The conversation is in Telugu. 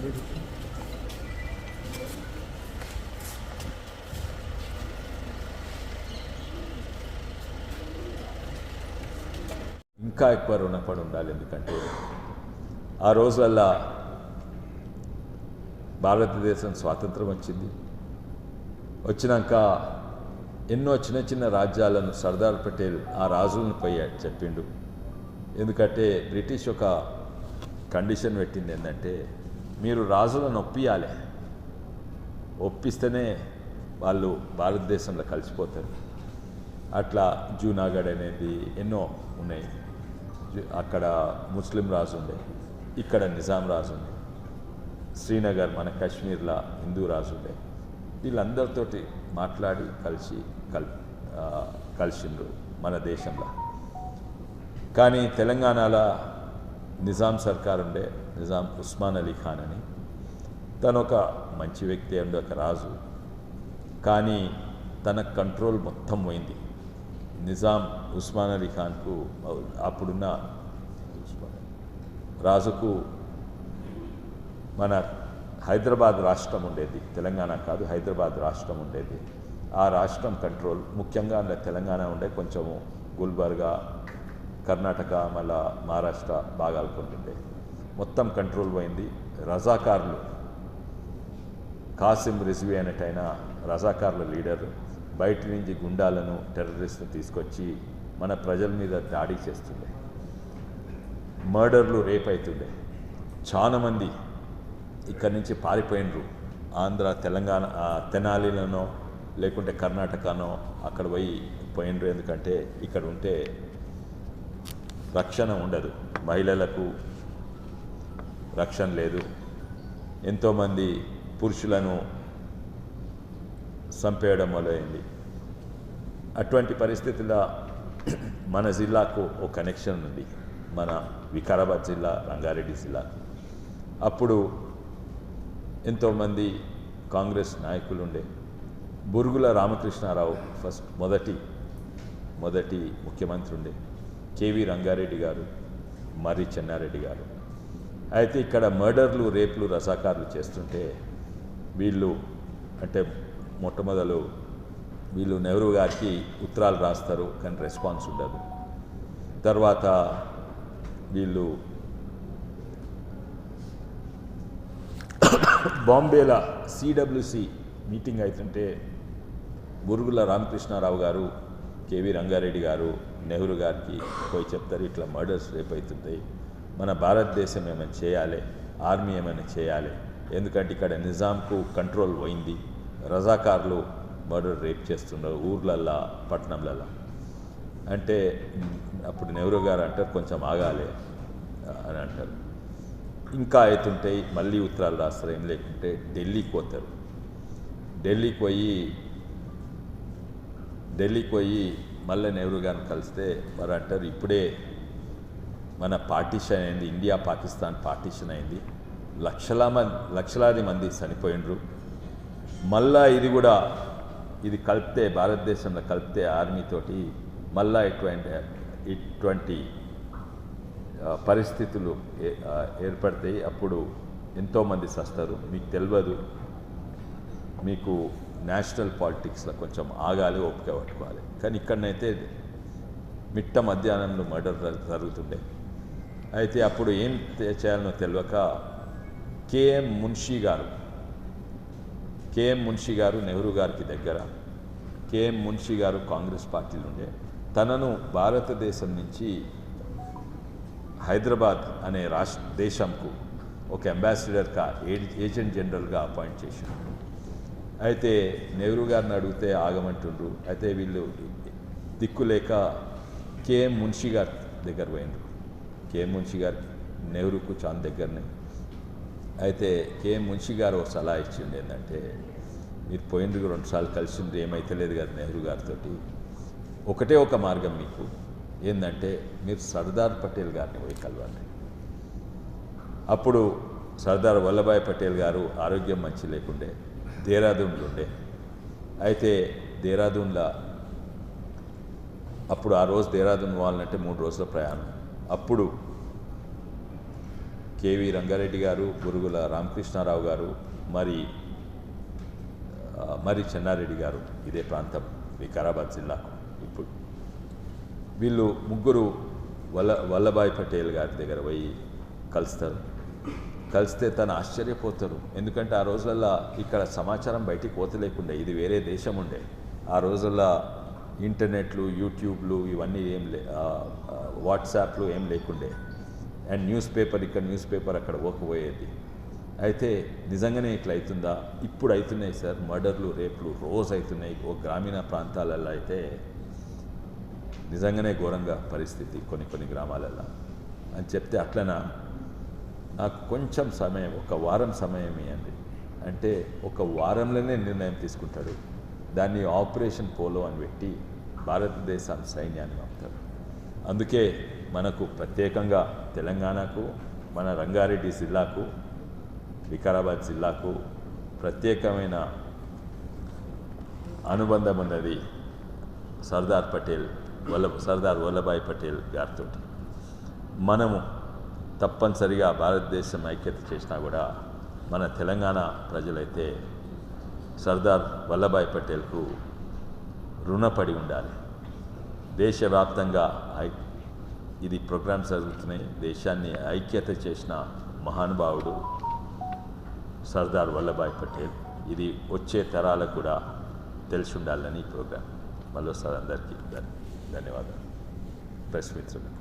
ఇంకా ఎక్కువ రుణపడి ఉండాలి ఎందుకంటే ఆ రోజులల్లా భారతదేశం స్వాతంత్రం వచ్చింది. వచ్చినాక ఎన్నో చిన్న చిన్న రాజ్యాలను సర్దార్ పటేల్ ఆ రాజులను పోయి చెప్పిండు. ఎందుకంటే బ్రిటిష్ ఒక కండిషన్ పెట్టింది ఏంటంటే మీరు రాజులను ఒప్పియాలి. ఒప్పిస్తేనే వాళ్ళు భారతదేశంలో కలిసిపోతారు. అట్లా జూనాగఢ్ అనేది ఎన్నో ఉన్నాయి. అక్కడ ముస్లిం రాజు ఉండే ఇక్కడ నిజాం రాజు ఉండే శ్రీనగర్ మన కాశ్మీర్లో హిందూ రాజు ఉండే. వీళ్ళందరితోటి మాట్లాడి కలిసి కల్ కలిసిండ్రు మన దేశంలో. కానీ తెలంగాణలో నిజాం సర్కార్ ఉండే నిజాం ఉస్మాన్ అలీ ఖాన్ అని తను ఒక మంచి వ్యక్తి అండి ఒక రాజు. కానీ తన కంట్రోల్ మొత్తం పోయింది. నిజాం ఉస్మాన్ అలీ ఖాన్కు అప్పుడున్న రాజుకు మన హైదరాబాద్ రాష్ట్రం ఉండేది. తెలంగాణ కాదు హైదరాబాద్ రాష్ట్రం ఉండేది. ఆ రాష్ట్రం కంట్రోల్ ముఖ్యంగా అందులో తెలంగాణ ఉండే కొంచెము గుల్బర్గా కర్ణాటక మళ్ళా మహారాష్ట్ర భాగాలు కొంటుండే మొత్తం కంట్రోల్ పోయింది. రజాకారులు కాసిం రిజ్వీ అనేటైన రజాకారుల లీడర్ బయట నుంచి గుండాలను టెర్రరిస్ట్ను తీసుకొచ్చి మన ప్రజల మీద దాడి చేస్తుండే. మర్డర్లు రేప్ అవుతుండే చాలామంది ఇక్కడి నుంచి పారిపోయినరు. ఆంధ్ర తెలంగాణ తెనాలిలోనో లేకుంటే కర్ణాటకనో అక్కడ పోయి పోయినరు. ఎందుకంటే ఇక్కడ ఉంటే రక్షణ ఉండదు. మహిళలకు రక్షణ లేదు. ఎంతోమంది పురుషులను చంపేయడం మొదలైంది. అటువంటి పరిస్థితుల్లో మన జిల్లాకు ఒక కనెక్షన్ ఉంది. మన వికారాబాద్ జిల్లా రంగారెడ్డి జిల్లా. అప్పుడు ఎంతోమంది కాంగ్రెస్ నాయకులు ఉండే. బురుగుల రామకృష్ణారావు ఫస్ట్ మొదటి మొదటి ముఖ్యమంత్రి ఉండే. కేవీ రంగారెడ్డి గారు మర్రి చెన్నారెడ్డి గారు. అయితే ఇక్కడ మర్డర్లు రేపులు రసాకారులు చేస్తుంటే వీళ్ళు అంటే మొట్టమొదలు వీళ్ళు నెహ్రూ గారికి ఉత్తరాలు రాస్తారు కానీ రెస్పాన్స్ ఉండదు. తర్వాత వీళ్ళు బాంబేలో సిడబ్ల్యూసి మీటింగ్ అవుతుంటే బురుగుల రామకృష్ణారావు గారు కేవీ రంగారెడ్డి గారు నెహ్రూ గారికి పోయి చెప్తారు ఇట్లా మర్డర్స్ రేపు అవుతుంటాయి. మన భారతదేశం ఏమైనా చేయాలి? ఆర్మీ ఏమైనా చేయాలి? ఎందుకంటే ఇక్కడ నిజాంకు కంట్రోల్ పోయింది. రజాకార్లు మర్డర్ రేప్ చేస్తున్నారు ఊర్లల్లా పట్టణంలల్లా. అంటే అప్పుడు నెహ్రూ గారు అంటారు కొంచెం ఆగాలి. అని అంటారు. ఇంకా అవుతుంటాయి మళ్ళీ ఉత్తరాలు రాస్తారు ఏం లేకుంటే ఢిల్లీకి పోతారు. ఢిల్లీకి పోయి ఢిల్లీకి పోయి మళ్ళీ నెహ్రూ గారిని కలిస్తే వారు అంటారు ఇప్పుడే మన పార్టీషన్ అయింది ఇండియా పాకిస్తాన్ పార్టీషన్ అయింది. లక్షల మంది లక్షలాది మంది చనిపోయినరు మళ్ళా ఇది కూడా ఇది కలిపితే భారతదేశంలో కలిపితే ఆర్మీతోటి మళ్ళా ఇటువంటి ఇటువంటి పరిస్థితులు ఏ- ఏర్పడతాయి. అప్పుడు ఎంతోమంది సస్తారు మీకు తెలియదు. మీకు నేషనల్ పాలిటిక్స్లో కొంచెం ఆగాలి ఓపిక పట్టుకోవాలి. కానీ ఇక్కడనైతే మిట్ట మధ్యాహ్నంలో మర్డర్ జరుగుతుండే. అయితే అప్పుడు ఏం చేయాలనో తెలియక కేఎం మున్షీ గారు కేఎం మున్షి గారు నెహ్రూ గారికి దగ్గర కేఎం మున్షి గారు కాంగ్రెస్ పార్టీలో ఉండే. తనను భారతదేశం నుంచి హైదరాబాద్ అనే రాష్ట్ర దేశంకు ఒక అంబాసిడర్గా ఏజెంట్ జనరల్గా అపాయింట్ చేశారు అయితే నెహ్రూ గారిని అడిగితే ఆగమంటుండ్రు. అయితే వీళ్ళు దిక్కు లేక కేఎం మున్షి గారి దగ్గర పోయినరు కేఎం మున్షి గారు నెహ్రూకు చాలా దగ్గరనే. అయితే కేఎం మున్షి గారు ఒక సలహా ఇచ్చిండు ఏంటంటే మీరు పోయినరు రెండుసార్లు కలిసిండ్రు ఏమైతే లేదు కదా నెహ్రూ గారితో ఒకటే ఒక మార్గం మీకు. ఏంటంటే మీరు సర్దార్ పటేల్ గారిని పోయి కలవండి. అప్పుడు సర్దార్ వల్లభాయ్ పటేల్ గారు ఆరోగ్యం మంచి లేకుండే దేరాదూన్లో ఉండే అయితే దేరాదూన్లో అప్పుడు ఆ రోజు దేరాదూన్ పోవాలంటే మూడు రోజుల ప్రయాణం. అప్పుడు కేవి రంగారెడ్డి గారు గురుగుల రామకృష్ణారావు గారు మరి మరి చెన్నారెడ్డి గారు ఇదే ప్రాంతం వికారాబాద్ జిల్లాకు ఇప్పుడు. వీళ్ళు ముగ్గురు వల్ల వల్లభాయ్ పటేల్ గారి దగ్గర పోయి కలుస్తారు. కలిస్తే తను ఆశ్చర్యపోతారు ఎందుకంటే ఆ రోజులలో ఇక్కడ సమాచారం బయటికి పోతలేకుండే ఇది వేరే దేశం ఉండే ఆ రోజుల్లో ఇంటర్నెట్లు యూట్యూబ్లు ఇవన్నీ ఏం లే వాట్సాప్లు ఏం లేకుండే. అండ్ న్యూస్ పేపర్ ఇక్కడ న్యూస్ పేపర్ అక్కడ పోకపోయేది. అయితే నిజంగానే ఇట్లా అవుతుందా ఇప్పుడు అవుతున్నాయి సార్ మర్డర్లు రేపులు రోజు అవుతున్నాయి ఓ గ్రామీణ ప్రాంతాలలో అయితే నిజంగానే ఘోరంగా పరిస్థితి కొన్ని కొన్ని గ్రామాలలో అని చెప్తే అట్లనా? నాకు కొంచెం సమయం ఒక వారం సమయం ఇవ్వండి అంటే ఒక వారంలోనే నిర్ణయం తీసుకుంటాడు. దాన్ని ఆపరేషన్ పోలో అని పెట్టి భారతదేశం సైన్యాన్ని పంపుతాడు. అందుకే మనకు ప్రత్యేకంగా తెలంగాణకు మన రంగారెడ్డి జిల్లాకు వికారాబాద్ జిల్లాకు ప్రత్యేకమైన అనుబంధం ఉన్నది సర్దార్ పటేల్ వల్ల సర్దార్ వల్లభాయ్ పటేల్ గారితో మనము తప్పనిసరిగా భారతదేశం ఐక్యత చేసినా కూడా మన తెలంగాణ ప్రజలైతే సర్దార్ వల్లభాయ్ పటేల్కు రుణపడి ఉండాలి. దేశవ్యాప్తంగా ఐ ఇది ప్రోగ్రామ్స్ జరుగుతున్నాయి. దేశాన్ని ఐక్యత చేసిన మహానుభావుడు సర్దార్ వల్లభాయ్ పటేల్. ఇది వచ్చే తరాలకు కూడా తెలిసి ఉండాలని ఈ ప్రోగ్రాం మళ్ళీ అందరికీ ధన్యవాదాలు. ప్రెస్ మిత్రులకు.